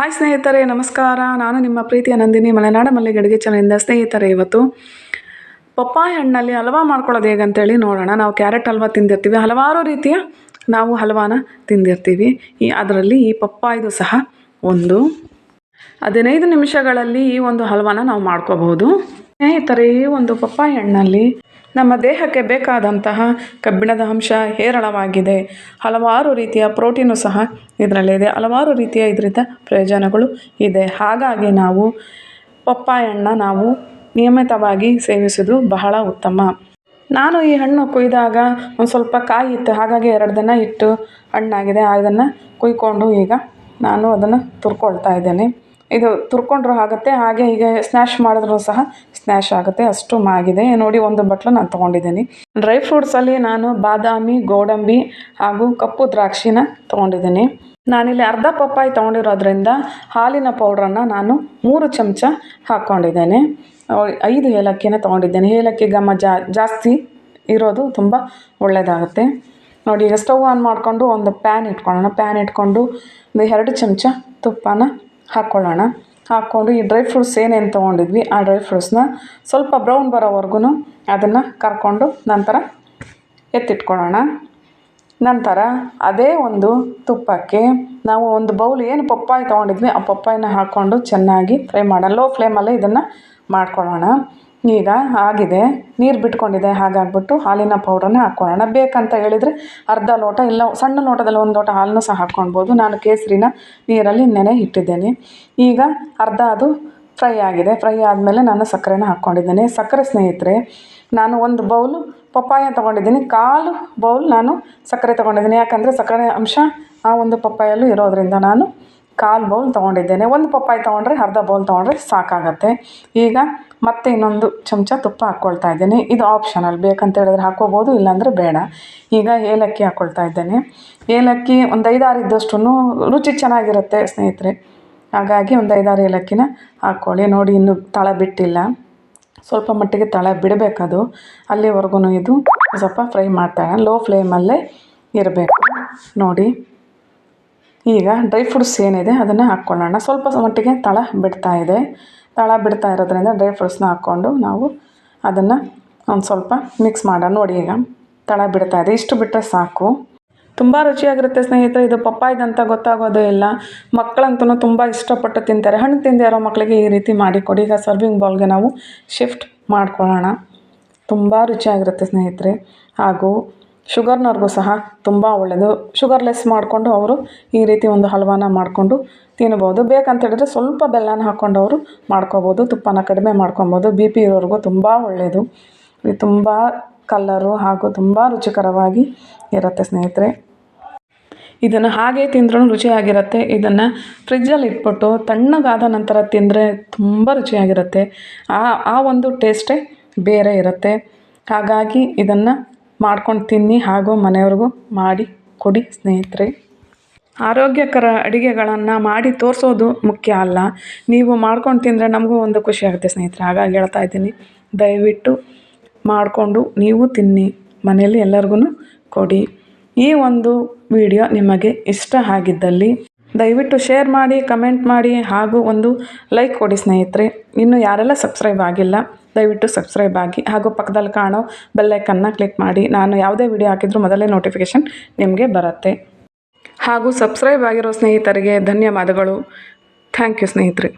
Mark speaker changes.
Speaker 1: Hi ಸ್ನೇಹಿತರೆ, ನಮಸ್ಕಾರ. ನಾನು ನಿಮ್ಮ ಪ್ರೀತಿಯ ನಂದಿನಿ ಮಲೆನಾಡ ಮಲ್ಲಿಗೆ ಅಡುಗೆ ಚಾನಲಿಂದ ಸ್ನೇಹಿತರೆ, ಇವತ್ತು ಪಪ್ಪಾಯ ಹಣ್ಣಲ್ಲಿ ಹಲವಾ ಮಾಡ್ಕೊಳ್ಳೋದು ಹೇಗಂತೇಳಿ ನೋಡೋಣ. ನಾವು ಕ್ಯಾರೆಟ್ ಹಲ್ವಾ ತಿಂದಿರ್ತೀವಿ. ಹಲವಾರು ರೀತಿಯ ನಾವು ಹಲ್ವಾನ ತಿಂದಿರ್ತೀವಿ. ಈ ಅದರಲ್ಲಿ ಈ ಪಪ್ಪಾಯಿದು ಸಹ ಒಂದು ಹದಿನೈದು ನಿಮಿಷಗಳಲ್ಲಿ ಈ ಒಂದು ಹಲ್ವಾನ ನಾವು ಮಾಡ್ಕೋಬಹುದು. ಸ್ನೇಹಿತರೆ, ಈ ಒಂದು ಪಪ್ಪಾಯ ಹಣ್ಣಲ್ಲಿ ನಮ್ಮ ದೇಹಕ್ಕೆ ಬೇಕಾದಂತಹ ಕಬ್ಬಿಣದ ಅಂಶ ಹೇರಳವಾಗಿದೆ. ಹಲವಾರು ರೀತಿಯ ಪ್ರೋಟೀನು ಸಹ ಇದರಲ್ಲಿದೆ ಹಲವಾರು ರೀತಿಯ ಇದರಿಂದ ಪ್ರಯೋಜನಗಳು ಇದೆ. ಹಾಗಾಗಿ ನಾವು ಪಪ್ಪಾಯ ಹಣ್ಣ ನಾವು ನಿಯಮಿತವಾಗಿ ಸೇವಿಸೋದು ಬಹಳ ಉತ್ತಮ. ನಾನು ಈ ಹಣ್ಣು ಕೊಯ್ದಾಗ ಒಂದು ಸ್ವಲ್ಪ ಕಾಯಿ ಇತ್ತು. ಹಾಗಾಗಿ ಎರಡು ದಿನ ಇಟ್ಟು ಹಣ್ಣಾಗಿದೆ. ಅದನ್ನು ಕುಯ್ಕೊಂಡು ಈಗ ನಾನು ಅದನ್ನು ತುರ್ಕೊಳ್ತಾ ಇದ್ದೇನೆ. ಇದು ತುರ್ಕೊಂಡ್ರೂ ಆಗುತ್ತೆ, ಹಾಗೆ ಹೀಗೆ ಸ್ನ್ಯಾಶ್ ಮಾಡಿದ್ರೂ ಸಹ ಸ್ನ್ಯಾಶ್ ಆಗುತ್ತೆ. ಅಷ್ಟು ಮಾಗಿದೆ. ನೋಡಿ, ಒಂದು ಬಟ್ಲು ನಾನು ತೊಗೊಂಡಿದ್ದೀನಿ. ಡ್ರೈ ಫ್ರೂಟ್ಸಲ್ಲಿ ನಾನು ಬಾದಾಮಿ, ಗೋಡಂಬಿ ಹಾಗೂ ಕಪ್ಪು ದ್ರಾಕ್ಷಿನ ತೊಗೊಂಡಿದ್ದೀನಿ. ನಾನಿಲ್ಲಿ ಅರ್ಧ ಪಪ್ಪಾಯಿ ತೊಗೊಂಡಿರೋದ್ರಿಂದ ಹಾಲಿನ ಪೌಡ್ರನ್ನು ನಾನು ಮೂರು ಚಮಚ ಹಾಕ್ಕೊಂಡಿದ್ದೇನೆ ಐದು ಏಲಕ್ಕಿನ ತೊಗೊಂಡಿದ್ದೇನೆ. ಏಲಕ್ಕಿ ಘಮ ಜಾಸ್ತಿ ಇರೋದು ತುಂಬ ಒಳ್ಳೆಯದಾಗುತ್ತೆ ನೋಡಿ, ಈಗ ಸ್ಟವ್ ಆನ್ ಮಾಡಿಕೊಂಡು ಒಂದು ಪ್ಯಾನ್ ಇಟ್ಕೊಳ್ಳೋಣ. ಪ್ಯಾನ್ ಇಟ್ಕೊಂಡು ಒಂದು ಎರಡು ಚಮಚ ತುಪ್ಪನ ಹಾಕ್ಕೊಳ್ಳೋಣ ಹಾಕ್ಕೊಂಡು ಈ ಡ್ರೈ ಫ್ರೂಟ್ಸ್ ಏನೇನು ತೊಗೊಂಡಿದ್ವಿ, ಆ ಡ್ರೈ ಫ್ರೂಟ್ಸ್ನ ಸ್ವಲ್ಪ ಬ್ರೌನ್ ಬರೋವರೆಗೂ ಅದನ್ನು ಕರ್ಕೊಂಡು ನಂತರ ಎತ್ತಿಟ್ಕೊಳ್ಳೋಣ. ನಂತರ ಅದೇ ಒಂದು ತುಪ್ಪಕ್ಕೆ ನಾವು ಒಂದು ಬೌಲ್ ಏನು ಪಪ್ಪಾಯಿ ತೊಗೊಂಡಿದ್ವಿ, ಆ ಪಪ್ಪಾಯಿನ ಹಾಕ್ಕೊಂಡು ಚೆನ್ನಾಗಿ ಫ್ರೈ ಮಾಡೋಣ. ಲೋ ಫ್ಲೇಮಲ್ಲೇ ಇದನ್ನು ಮಾಡ್ಕೊಳ್ಳೋಣ. ಈಗ ಆಗಿದೆ. ನೀರು ಬಿಟ್ಕೊಂಡಿದೆ. ಹಾಗಾಗ್ಬಿಟ್ಟು ಹಾಲಿನ ಪೌಡ್ರನ್ನ ಹಾಕ್ಕೊಳ್ಳೋಣ. ಬೇಕಂತ ಹೇಳಿದರೆ ಅರ್ಧ ಲೋಟ ಇಲ್ಲ, ಸಣ್ಣ ಲೋಟದಲ್ಲಿ ಒಂದು ಲೋಟ ಹಾಲನ್ನು ಸಹ ಹಾಕ್ಕೊಳ್ಬೋದು. ನಾನು ಕೇಸರಿನ ನೀರಲ್ಲಿ ನೆನೆ ಇಟ್ಟಿದ್ದೇನೆ. ಈಗ ಅರ್ಧ ಅದು ಫ್ರೈ ಆಗಿದೆ. ಫ್ರೈ ಆದಮೇಲೆ ನಾನು ಸಕ್ಕರೆನ ಹಾಕ್ಕೊಂಡಿದ್ದೇನೆ. ಸಕ್ಕರೆ ಸ್ನೇಹಿತರೆ, ನಾನು ಒಂದು ಬೌಲು ಪಪ್ಪಾಯ ತೊಗೊಂಡಿದ್ದೀನಿ. ಕಾಲು ಬೌಲ್ ನಾನು ಸಕ್ಕರೆ ತೊಗೊಂಡಿದ್ದೀನಿ. ಯಾಕಂದರೆ ಸಕ್ಕರೆ ಅಂಶ ಆ ಒಂದು ಪಪ್ಪಾಯಲ್ಲೂ ಇರೋದರಿಂದ ನಾನು ಕಾಲು ಬೌಲ್ ತೊಗೊಂಡಿದ್ದೇನೆ. ಒಂದು ಪಪ್ಪಾಯಿ ತೊಗೊಂಡ್ರೆ ಅರ್ಧ ಬೌಲ್ ತೊಗೊಂಡ್ರೆ ಸಾಕಾಗತ್ತೆ. ಈಗ ಮತ್ತೆ ಇನ್ನೊಂದು ಚಮಚ ತುಪ್ಪ ಹಾಕ್ಕೊಳ್ತಾ ಇದ್ದೇನೆ. ಇದು ಆಪ್ಷನಲ್ ಬೇಕಂತ ಹೇಳಿದ್ರೆ ಹಾಕ್ಕೋಬೋದು ಇಲ್ಲಾಂದರೆ ಬೇಡ. ಈಗ ಏಲಕ್ಕಿ ಹಾಕ್ಕೊಳ್ತಾ ಇದ್ದೇನೆ. ಏಲಕ್ಕಿ ಒಂದು ಐದಾರು ಇದ್ದಷ್ಟು ರುಚಿ ಚೆನ್ನಾಗಿರುತ್ತೆ ಸ್ನೇಹಿತರೆ. ಹಾಗಾಗಿ ಒಂದು ಐದಾರು ಏಲಕ್ಕಿನ ಹಾಕ್ಕೊಳ್ಳಿ ನೋಡಿ, ಇನ್ನೂ ತಳ ಬಿಟ್ಟಿಲ್ಲ. ಸ್ವಲ್ಪ ಮಟ್ಟಿಗೆ ತಳ ಬಿಡಬೇಕದು. ಅಲ್ಲಿವರೆಗೂ ಇದು ಸ್ವಲ್ಪ ಫ್ರೈ ಮಾಡ್ತಾ ಲೋ ಫ್ಲೇಮಲ್ಲೇ ಇರಬೇಕು. ನೋಡಿ. ಈಗ ಡ್ರೈ ಫ್ರೂಟ್ಸ್ ಏನಿದೆ, ಅದನ್ನು ಹಾಕ್ಕೊಳ್ಳೋಣ. ಸ್ವಲ್ಪ ಮಟ್ಟಿಗೆ ತಳ ಬಿಡ್ತಾ ಇದೆ. ತಳ ಬಿಡ್ತಾ ಇರೋದ್ರಿಂದ ಡ್ರೈ ಫ್ರೂಟ್ಸ್ನ ಹಾಕ್ಕೊಂಡು ನಾವು ಅದನ್ನು ಒಂದು ಸ್ವಲ್ಪ ಮಿಕ್ಸ್ ಮಾಡೋಣ. ನೋಡಿ ಈಗ ತಳ ಬಿಡ್ತಾ ಇದೆ. ಇಷ್ಟು ಬಿಟ್ಟರೆ ಸಾಕು. ತುಂಬ ರುಚಿಯಾಗಿರುತ್ತೆ ಸ್ನೇಹಿತರೆ, ಇದು ಪಪ್ಪಾಯ್ದಂತ ಗೊತ್ತಾಗೋದೇ ಇಲ್ಲ. ಮಕ್ಕಳಂತೂ ತುಂಬ ಇಷ್ಟಪಟ್ಟು ತಿಂತಾರೆ. ಹಣ್ಣು ತಿಂದೇ ಇರೋ ಮಕ್ಕಳಿಗೆ ಈ ರೀತಿ ಮಾಡಿ ಕೊಡಿ. ಈಗ ಸರ್ವಿಂಗ್ ಬೌಲ್ಗೆ ನಾವು ಶಿಫ್ಟ್ ಮಾಡ್ಕೊಳ್ಳೋಣ. ತುಂಬ ರುಚಿಯಾಗಿರುತ್ತೆ ಸ್ನೇಹಿತರೆ. ಹಾಗೂ ಶುಗರ್ನವ್ರಿಗೂ ಸಹ ತುಂಬ ಒಳ್ಳೆಯದು ಶುಗರ್ಲೆಸ್ ಮಾಡಿಕೊಂಡು ಅವರು ಈ ರೀತಿ ಒಂದು ಹಲ್ವಾನ ಮಾಡಿಕೊಂಡು ತಿನ್ಬೋದು. ಬೇಕಂತ ಹೇಳಿದ್ರೆ ಸ್ವಲ್ಪ ಬೆಲ್ಲನ ಹಾಕ್ಕೊಂಡು ಅವರು ಮಾಡ್ಕೋಬೋದು. ತುಪ್ಪನ ಕಡಿಮೆ ಮಾಡ್ಕೊಬೋದು. ಬಿ ಪಿ ಇರೋರಿಗೂ ತುಂಬ ಒಳ್ಳೆಯದು ಇದು ತುಂಬ ಕಲ್ಲರು ಹಾಗೂ ತುಂಬ ರುಚಿಕರವಾಗಿ ಇರುತ್ತೆ ಸ್ನೇಹಿತರೆ. ಇದನ್ನು ಹಾಗೆ ತಿಂದ್ರೂ ರುಚಿಯಾಗಿರುತ್ತೆ. ಇದನ್ನು ಫ್ರಿಜ್ಜಲ್ಲಿ ಇಟ್ಬಿಟ್ಟು ತಣ್ಣಗಾದ ನಂತರ ತಿಂದರೆ ತುಂಬ ರುಚಿಯಾಗಿರುತ್ತೆ. ಆ ಆ ಒಂದು ಟೇಸ್ಟೇ ಬೇರೆ ಇರುತ್ತೆ. ಹಾಗಾಗಿ ಇದನ್ನು ಮಾಡ್ಕೊಂಡು ತಿನ್ನಿ ಹಾಗೂ ಮನೆಯವ್ರಿಗೂ ಮಾಡಿ ಕೊಡಿ ಸ್ನೇಹಿತರೆ. ಆರೋಗ್ಯಕರ ಅಡುಗೆಗಳನ್ನು ಮಾಡಿ ತೋರಿಸೋದು ಮುಖ್ಯ ಅಲ್ಲ. ನೀವು ಮಾಡ್ಕೊಂಡು ತಿಂದರೆ ನಮಗೂ ಒಂದು ಖುಷಿ ಆಗುತ್ತೆ ಸ್ನೇಹಿತರೆ. ಹಾಗಾಗಿ ಹೇಳ್ತಾ ಇದ್ದೀನಿ, ದಯವಿಟ್ಟು ಮಾಡಿಕೊಂಡು ನೀವು ತಿನ್ನಿ. ಮನೆಯಲ್ಲಿ ಎಲ್ಲರಿಗೂ ಕೊಡಿ. ಈ ಒಂದು ವಿಡಿಯೋ ನಿಮಗೆ ಇಷ್ಟ ಆಗಿದ್ದಲ್ಲಿ ದಯವಿಟ್ಟು ಶೇರ್ ಮಾಡಿ, ಕಮೆಂಟ್ ಮಾಡಿ ಹಾಗೂ ಒಂದು ಲೈಕ್ ಕೊಡಿ ಸ್ನೇಹಿತರೆ. ಇನ್ನು ಯಾರೆಲ್ಲ ಸಬ್ಸ್ಕ್ರೈಬ್ ಆಗಿಲ್ಲ, ದಯವಿಟ್ಟು ಸಬ್ಸ್ಕ್ರೈಬ್ ಆಗಿ ಹಾಗೂ ಪಕ್ಕದಲ್ಲಿ ಕಾಣೋ ಬೆಲ್ಲೈಕನ್ನ ಕ್ಲಿಕ್ ಮಾಡಿ. ನಾನು ಯಾವುದೇ ವಿಡಿಯೋ ಹಾಕಿದರೂ ಮೊದಲೇ ನೋಟಿಫಿಕೇಷನ್ ನಿಮಗೆ ಬರುತ್ತೆ. ಹಾಗೂ ಸಬ್ಸ್ಕ್ರೈಬ್ ಆಗಿರೋ ಸ್ನೇಹಿತರಿಗೆ ಧನ್ಯವಾದಗಳು. ಥ್ಯಾಂಕ್ ಯು ಸ್ನೇಹಿತರೆ.